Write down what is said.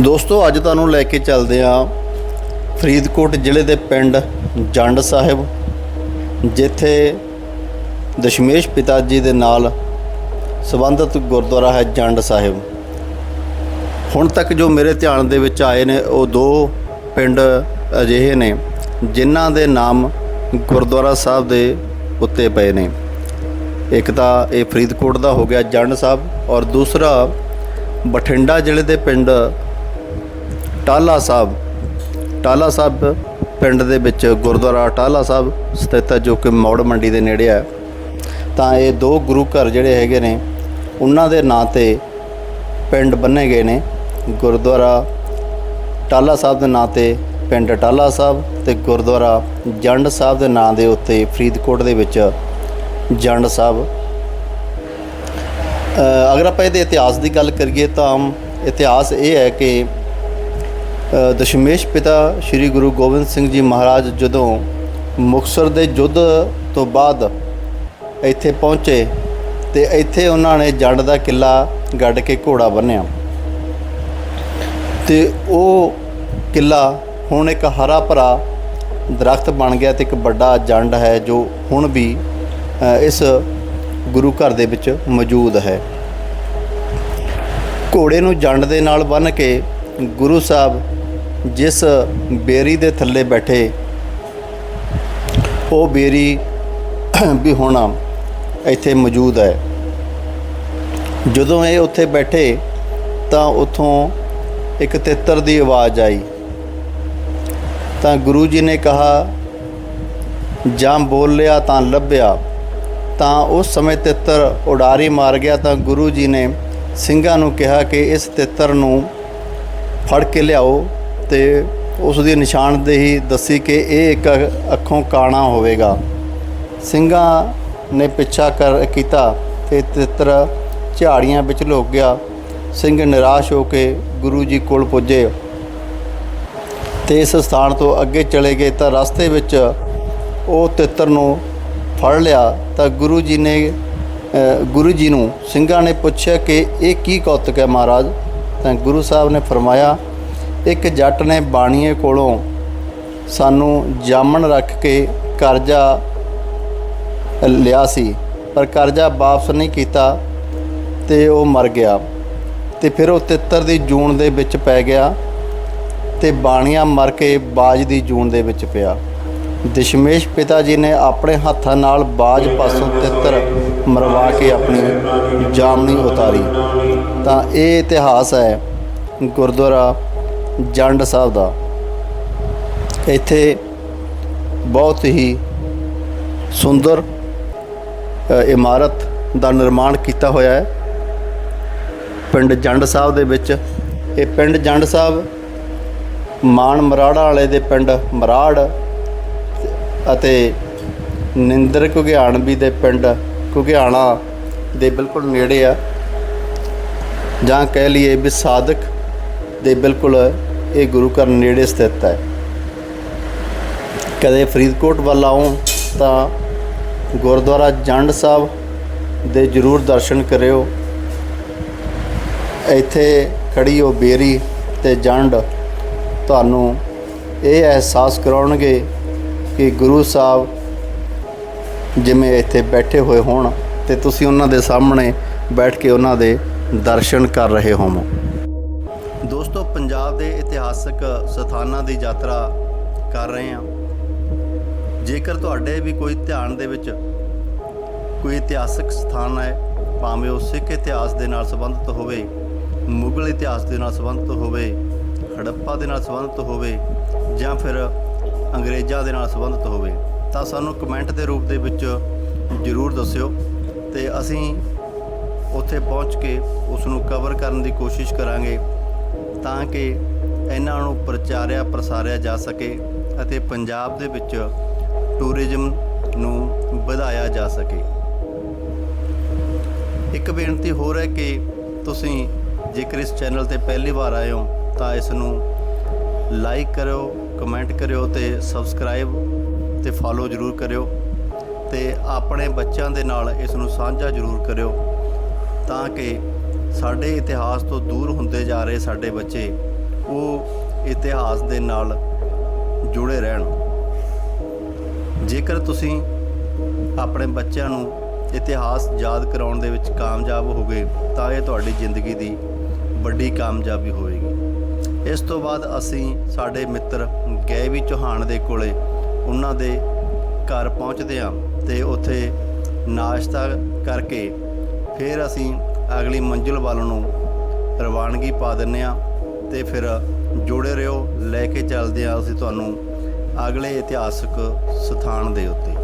ਦੋਸਤੋ, ਅੱਜ ਤੁਹਾਨੂੰ ਲੈ ਕੇ ਚੱਲਦੇ ਆ ਫਰੀਦਕੋਟ ਜ਼ਿਲ੍ਹੇ ਦੇ ਪਿੰਡ ਜੰਡ ਸਾਹਿਬ, ਜਿੱਥੇ ਦਸ਼ਮੇਸ਼ ਪਿਤਾ ਜੀ ਦੇ ਨਾਲ ਸੰਬੰਧਿਤ ਗੁਰਦੁਆਰਾ ਹੈ ਜੰਡ ਸਾਹਿਬ। ਹੁਣ ਤੱਕ ਜੋ ਮੇਰੇ ਧਿਆਨ ਦੇ ਵਿੱਚ ਆਏ ਨੇ, ਉਹ ਦੋ ਪਿੰਡ ਅਜਿਹੇ ਨੇ, ਜਿਨ੍ਹਾਂ ਦੇ ਨਾਮ ਗੁਰਦੁਆਰਾ ਸਾਹਿਬ ਦੇ ਉੱਤੇ ਪਏ ਨੇ। ਇੱਕ ਤਾਂ ਇਹ ਫਰੀਦਕੋਟ ਦਾ ਹੋ ਗਿਆ ਜੰਡ ਸਾਹਿਬ ਔਰ ਦੂਸਰਾ ਬਠਿੰਡਾ ਜ਼ਿਲ੍ਹੇ ਦੇ ਪਿੰਡ ਟਾਲਾ ਸਾਹਿਬ ਟਾਲਾ ਸਾਹਿਬ ਪਿੰਡ ਦੇ ਵਿੱਚ ਗੁਰਦੁਆਰਾ ਟਾਲਾ ਸਾਹਿਬ ਸਥਿਤ ਹੈ, ਜੋ ਕਿ ਮੌੜ ਮੰਡੀ ਦੇ ਨੇੜੇ ਹੈ। ਤਾਂ ਇਹ ਦੋ ਗੁਰੂ ਘਰ ਜਿਹੜੇ ਹੈਗੇ ਨੇ, ਉਹਨਾਂ ਦੇ ਨਾਂ ਤੇ ਪਿੰਡ ਬੰਨੇ ਗਏ ਨੇ। ਗੁਰਦੁਆਰਾ ਟਾਲਾ ਸਾਹਿਬ ਦੇ ਨਾਂ ਤੇ ਪਿੰਡ ਟਾਲਾ ਸਾਹਿਬ ਤੇ ਗੁਰਦੁਆਰਾ ਜੰਡ ਸਾਹਿਬ ਦੇ ਨਾਂ ਦੇ ਉੱਤੇ ਫਰੀਦਕੋਟ ਦੇ ਵਿੱਚ ਜੰਡ ਸਾਹਿਬ। ਅਗਰ ਆਪਾਂ ਇਹਦੇ ਇਤਿਹਾਸ ਦੀ ਗੱਲ ਕਰੀਏ ਤਾਂ ਇਤਿਹਾਸ ਇਹ ਹੈ ਕਿ ਦਸ਼ਮੇਸ਼ ਪਿਤਾ ਸ੍ਰੀ ਗੁਰੂ ਗੋਬਿੰਦ ਸਿੰਘ ਜੀ ਮਹਾਰਾਜ ਜਦੋਂ ਮੁਕਤਸਰ ਦੇ ਯੁੱਧ ਤੋਂ ਬਾਅਦ ਇੱਥੇ ਪਹੁੰਚੇ ਤੇ ਇੱਥੇ ਉਹਨਾਂ ਨੇ ਜੰਡ ਦਾ ਕਿਲਾ ਗੱਡ ਕੇ ਘੋੜਾ ਬੰਨਿਆ। ਤੇ ਉਹ ਕਿਲਾ ਹੁਣ ਇੱਕ ਹਰਾ ਭਰਾ ਦਰਖਤ ਬਣ ਗਿਆ ਤੇ ਇੱਕ ਵੱਡਾ ਜੰਡ ਹੈ ਜੋ ਹੁਣ ਵੀ ਇਸ ਗੁਰੂ ਘਰ ਦੇ ਵਿੱਚ ਮੌਜੂਦ ਹੈ। ਘੋੜੇ ਨੂੰ ਜੰਡ ਦੇ ਨਾਲ ਬੰਨ੍ਹ ਕੇ ਗੁਰੂ ਸਾਹਿਬ ਜਿਸ ਬੇਰੀ ਦੇ ਥੱਲੇ ਬੈਠੇ, ਉਹ ਬੇਰੀ ਵੀ ਹੋਣਾ ਇੱਥੇ ਮੌਜੂਦ ਹੈ। ਜਦੋਂ ਇਹ ਉੱਥੇ ਬੈਠੇ, ਤਾਂ ਉੱਥੋਂ ਇੱਕ ਤਿੱਤਰ ਦੀ ਆਵਾਜ਼ ਆਈ। ਤਾਂ ਗੁਰੂ ਜੀ ਨੇ ਕਹਾ, ਜਾਂ ਬੋਲਿਆ ਤਾਂ ਲੱਭਿਆ। ਤਾਂ ਉਸ ਸਮੇਂ ਤਿੱਤਰ ਉਡਾਰੀ ਮਾਰ ਗਿਆ, ਤਾਂ ਗੁਰੂ ਜੀ ਨੇ ਸਿੰਘਾਂ ਨੂੰ ਕਿਹਾ ਕਿ ਇਸ ਤਿੱਤਰ ਨੂੰ ਫੜ ਕੇ ਲਿਆਓ। ਤੇ ਉਸ ਦੀ ਨਿਸ਼ਾਨਦੇਹੀ ਦੱਸੀ ਕਿ ਇਹ ਇੱਕ ਅੱਖੋਂ ਕਾਣਾ ਹੋਵੇਗਾ। ਸਿੰਘਾਂ ਨੇ ਪਿੱਛਾ ਕਰ ਕੀਤਾ ਤੇ ਤਿੱਤਰ ਝਾੜੀਆਂ ਵਿੱਚ ਲੁਕ ਗਿਆ। ਸਿੰਘ ਨਿਰਾਸ਼ ਹੋ ਕੇ ਗੁਰੂ ਜੀ ਕੋਲ ਪੁੱਜੇ ਤੇ ਇਸ ਸਥਾਨ ਤੋਂ ਅੱਗੇ ਚਲੇ ਗਏ ਤਾਂ ਰਸਤੇ ਵਿੱਚ ਉਹ ਤਿੱਤਰ ਨੂੰ ਫੜ ਲਿਆ ਤਾਂ ਗੁਰੂ ਜੀ ਨੇ ਗੁਰੂ ਜੀ ਨੂੰ ਸਿੰਘਾਂ ਨੇ ਪੁੱਛਿਆ ਕਿ ਇਹ ਕੀ ਕੌਤਕ ਹੈ ਮਹਾਰਾਜ? ਤਾਂ ਗੁਰੂ ਸਾਹਿਬ ਨੇ ਫਰਮਾਇਆ ਇੱਕ ਜੱਟ ਨੇ ਬਾਣੀਏ ਕੋਲੋਂ ਸਾਨੂੰ ਜਾਮਣ ਰੱਖ ਕੇ ਕਰਜ਼ਾ ਲਿਆ ਸੀ, ਪਰ ਕਰਜ਼ਾ ਵਾਪਸ ਨਹੀਂ ਕੀਤਾ ਤੇ ਉਹ ਮਰ ਗਿਆ ਤੇ ਫਿਰ ਉਹ ਤਿੱਤਰ ਦੀ ਜੂਨ ਦੇ ਵਿੱਚ ਪੈ ਗਿਆ ਤੇ ਬਾਣੀਆਂ ਮਰ ਕੇ ਬਾਜ ਦੀ ਜੂਨ ਦੇ ਵਿੱਚ ਪਿਆ। ਦਸ਼ਮੇਸ਼ ਪਿਤਾ ਜੀ ਨੇ ਆਪਣੇ ਹੱਥਾਂ ਨਾਲ ਬਾਜ ਪਾਸੋਂ ਤਿੱਤਰ ਮਰਵਾ ਕੇ ਆਪਣੀ ਜਾਮਣੀ ਉਤਾਰੀ। ਤਾਂ ਇਹ ਇਤਿਹਾਸ ਹੈ ਗੁਰਦੁਆਰਾ ਜੰਡ ਸਾਹਿਬ ਦਾ। ਇੱਥੇ ਬਹੁਤ ਹੀ ਸੁੰਦਰ ਇਮਾਰਤ ਦਾ ਨਿਰਮਾਣ ਕੀਤਾ ਹੋਇਆ ਹੈ। ਪਿੰਡ ਜੰਡ ਸਾਹਿਬ ਦੇ ਵਿੱਚ, ਇਹ ਪਿੰਡ ਜੰਡ ਸਾਹਿਬ ਮਾਨ ਮਰਾੜਾ ਵਾਲੇ ਦੇ ਪਿੰਡ ਮਰਾੜ ਅਤੇ ਨਿੰਦਰ ਘੁਗਿਆਣਵੀ ਦੇ ਪਿੰਡ ਘੁਗਿਆਣਾ ਦੇ ਬਿਲਕੁਲ ਨੇੜੇ ਆ। ਜਾਂ ਕਹਿ ਲਈਏ ਵੀ ਸਾਦਕ ਦੇ ਬਿਲਕੁਲ ਇਹ ਗੁਰੂ ਘਰ ਨੇੜੇ ਸਥਿਤ ਹੈ। ਕਦੇ ਫਰੀਦਕੋਟ ਵੱਲ ਆਓ ਤਾਂ ਗੁਰਦੁਆਰਾ ਜੰਡ ਸਾਹਿਬ ਦੇ ਜ਼ਰੂਰ ਦਰਸ਼ਨ ਕਰਿਓ। ਇੱਥੇ ਖੜੀ ਉਹ ਬੇਰੀ ਤੇ ਜੰਡ ਤੁਹਾਨੂੰ ਇਹ ਅਹਿਸਾਸ ਕਰਾਉਣਗੇ ਕਿ ਗੁਰੂ ਸਾਹਿਬ ਜਿਵੇਂ ਇੱਥੇ ਬੈਠੇ ਹੋਏ ਹੋਣ ਤੇ ਤੁਸੀਂ ਉਹਨਾਂ ਦੇ ਸਾਹਮਣੇ ਬੈਠ ਕੇ ਉਹਨਾਂ ਦੇ ਦਰਸ਼ਨ ਕਰ ਰਹੇ ਹੋਵੋ। ਦੋਸਤੋ, ਪੰਜਾਬ ਦੇ ਇਤਿਹਾਸਕ ਸਥਾਨਾਂ ਦੀ ਯਾਤਰਾ ਕਰ ਰਹੇ ਹਾਂ। ਜੇਕਰ ਤੁਹਾਡੇ ਵੀ ਕੋਈ ਧਿਆਨ ਦੇ ਵਿੱਚ ਕੋਈ ਇਤਿਹਾਸਕ ਸਥਾਨ ਹੈ, ਭਾਵੇਂ ਉਹ ਸਿੱਖ ਇਤਿਹਾਸ ਦੇ ਨਾਲ ਸੰਬੰਧਿਤ ਹੋਵੇ, ਮੁਗਲ ਇਤਿਹਾਸ ਦੇ ਨਾਲ ਸੰਬੰਧਿਤ ਹੋਵੇ, ਹੜੱਪਾ ਦੇ ਨਾਲ ਸੰਬੰਧਿਤ ਹੋਵੇ, ਜਾਂ ਫਿਰ ਅੰਗਰੇਜ਼ਾਂ ਦੇ ਨਾਲ ਸੰਬੰਧਿਤ ਹੋਵੇ, ਤਾਂ ਸਾਨੂੰ ਕਮੈਂਟ ਦੇ ਰੂਪ ਦੇ ਵਿੱਚ ਜ਼ਰੂਰ ਦੱਸਿਓ ਤੇ ਅਸੀਂ ਉੱਥੇ ਪਹੁੰਚ ਕੇ ਉਸ ਨੂੰ ਕਵਰ ਕਰਨ ਦੀ ਕੋਸ਼ਿਸ਼ ਕਰਾਂਗੇ। ਤਾਂ ਕਿ ਇਹਨਾਂ ਨੂੰ ਪ੍ਰਚਾਰਿਆ, ਪ੍ਰਸਾਰਿਆ ਜਾ ਸਕੇ ਅਤੇ ਪੰਜਾਬ ਦੇ ਵਿੱਚ ਟੂਰਿਜ਼ਮ ਨੂੰ ਵਧਾਇਆ ਜਾ ਸਕੇ। ਇੱਕ ਬੇਨਤੀ ਹੋਰ ਹੈ ਕਿ ਤੁਸੀਂ ਜੇਕਰ ਇਸ ਚੈਨਲ ਤੇ ਪਹਿਲੀ ਵਾਰ ਆਏ ਹੋ, ਤਾਂ ਇਸ ਨੂੰ ਲਾਈਕ ਕਰਿਓ, ਕਮੈਂਟ ਕਰਿਓ ਤੇ ਸਬਸਕ੍ਰਾਈਬ ਤੇ ਫੋਲੋ ਜ਼ਰੂਰ ਕਰਿਓ ਤੇ ਆਪਣੇ ਬੱਚਿਆਂ ਦੇ ਨਾਲ ਇਸ ਨੂੰ ਸਾਂਝਾ ਜ਼ਰੂਰ ਕਰਿਓ ਤਾਂ ਕਿ ਸਾਡੇ ਇਤਿਹਾਸ ਤੋਂ ਦੂਰ ਹੁੰਦੇ ਜਾ ਰਹੇ ਸਾਡੇ ਬੱਚੇ ਉਹ ਇਤਿਹਾਸ ਦੇ ਨਾਲ ਜੁੜੇ ਰਹਿਣ। ਜੇਕਰ ਤੁਸੀਂ ਆਪਣੇ ਬੱਚਿਆਂ ਨੂੰ ਇਤਿਹਾਸ ਯਾਦ ਕਰਾਉਣ ਦੇ ਵਿੱਚ ਕਾਮਯਾਬ ਹੋਗੇ, ਤਾਂ ਇਹ ਤੁਹਾਡੀ ਜ਼ਿੰਦਗੀ ਦੀ ਵੱਡੀ ਕਾਮਯਾਬੀ ਹੋਵੇਗੀ। ਇਸ ਤੋਂ ਬਾਅਦ ਅਸੀਂ ਸਾਡੇ ਮਿੱਤਰ ਗਏ ਵੀ ਚੌਹਾਨ ਦੇ ਕੋਲੇ ਉਹਨਾਂ ਦੇ ਘਰ ਪਹੁੰਚਦੇ ਹਾਂ ਤੇ ਉੱਥੇ ਨਾਸ਼ਤਾ ਕਰਕੇ ਫਿਰ ਅਸੀਂ ਅਗਲੀ ਮੰਜ਼ਿਲ ਵੱਲ ਨੂੰ ਰਵਾਨਗੀ ਪਾ ਦਿੰਨੇ ਆ ਤੇ ਫਿਰ ਜੁੜੇ ਰਹੋ, ਲੈ ਕੇ ਚੱਲਦੇ ਆ ਅਸੀਂ ਤੁਹਾਨੂੰ ਅਗਲੇ ਇਤਿਹਾਸਕ ਸਥਾਨ ਦੇ ਉੱਤੇ।